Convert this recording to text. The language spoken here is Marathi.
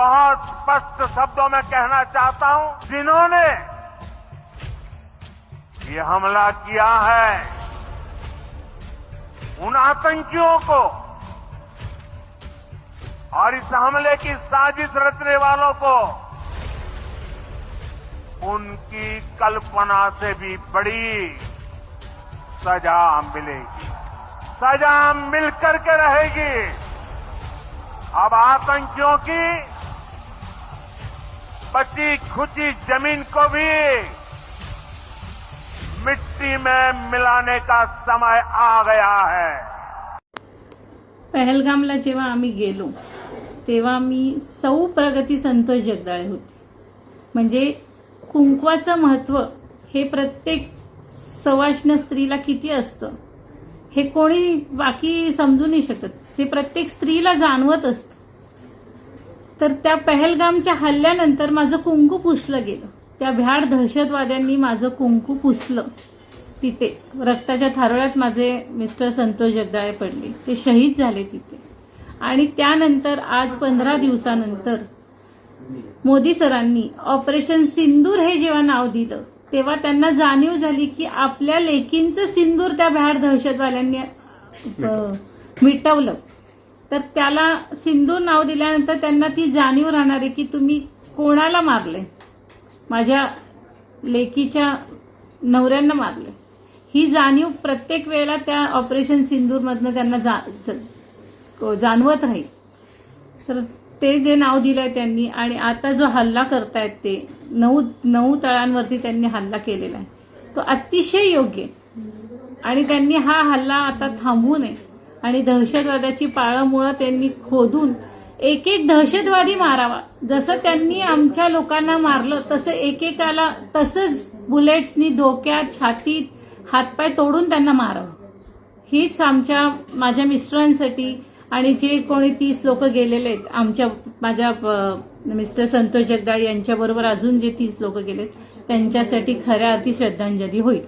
बहुत स्पष्ट शब्दों में कहना चाहता हूँ, जिन्होंने ये हमला किया है। उन आतंकियों को और इस हमले की साजिश रचने वालों को उनकी कल्पना से भी बड़ी सजा मिलेगी। सजा मिलकर के रहेगी। अब आतंकियों की बची खुची जमीन को भी मिट्टी में मिलाने का समय आ गया है। पहलगामला जेव्हा आम्ही गेलो तेव्हा मी सौ प्रगती संतोष जगदाळे होते. म्हणजे कुंकवाचं महत्त्व हे प्रत्येक सवाष्ण स्त्रीला किती असतं हे कोणी बाकी समजू नाही शकत. ते प्रत्येक स्त्रीला जाणवत असतं. तर त्या पहलगामच्या हल्ल्यानंतर माझं कुंकू पुसलं गेलं. त्या भ्याड दहशतवाद्यांनी माझं कुंकू पुसलं. तिथे रक्ताच्या थारोळ्यात माझे मिस्टर संतोष जगदाळे पडले. ते शहीद झाले तिथे. आणि त्यानंतर आज पंधरा दिवसानंतर मोदी सरांनी ऑपरेशन सिंदूर हे जेव्हा नाव दिलं तेव्हा त्यांना जाणीव झाली की आपल्या लेकींचं सिंदूर त्या भ्याड दहशतवाद्यांनी मिटवलं. तर त्याला सिंदूर नाव दिल्यानंतर त्यांना ती जाणीव राहणार आहे की तुम्ही कोणाला मारले? माझ्या लेकीच्या नवऱ्यांना मारले. ही जाणीव प्रत्येक वेळेला त्या ऑपरेशन सिंदूरमधनं त्यांना जा- जाणवत राहील. तर ते जे नाव दिलंय त्यांनी आणि आता जो हल्ला करतायत ते नऊ नऊ तळांवरती त्यांनी हल्ला केलेला आहे. तो अतिशय योग्य आहे. आणि त्यांनी हा हल्ला आता थांबवू नये. आणि दहशतवादाची पाळंमुळं त्यांनी खोदून एक एक दहशतवादी मारावा. जसं त्यांनी आमच्या लोकांना मारलं तसं एकेकाला तसंच बुलेट्सनी डोक्यात छातीत हातपाय तोडून त्यांना मारावं. हीच आमच्या माझ्या मिस्टरांसाठी आणि जे कोणी तीस लोक गेलेले आहेत आमच्या माझ्या मिस्टर संतोष जगदाळ यांच्याबरोबर अजून जे तीस लोक गेलेत त्यांच्यासाठी खऱ्या अर्थी श्रद्धांजली होईल.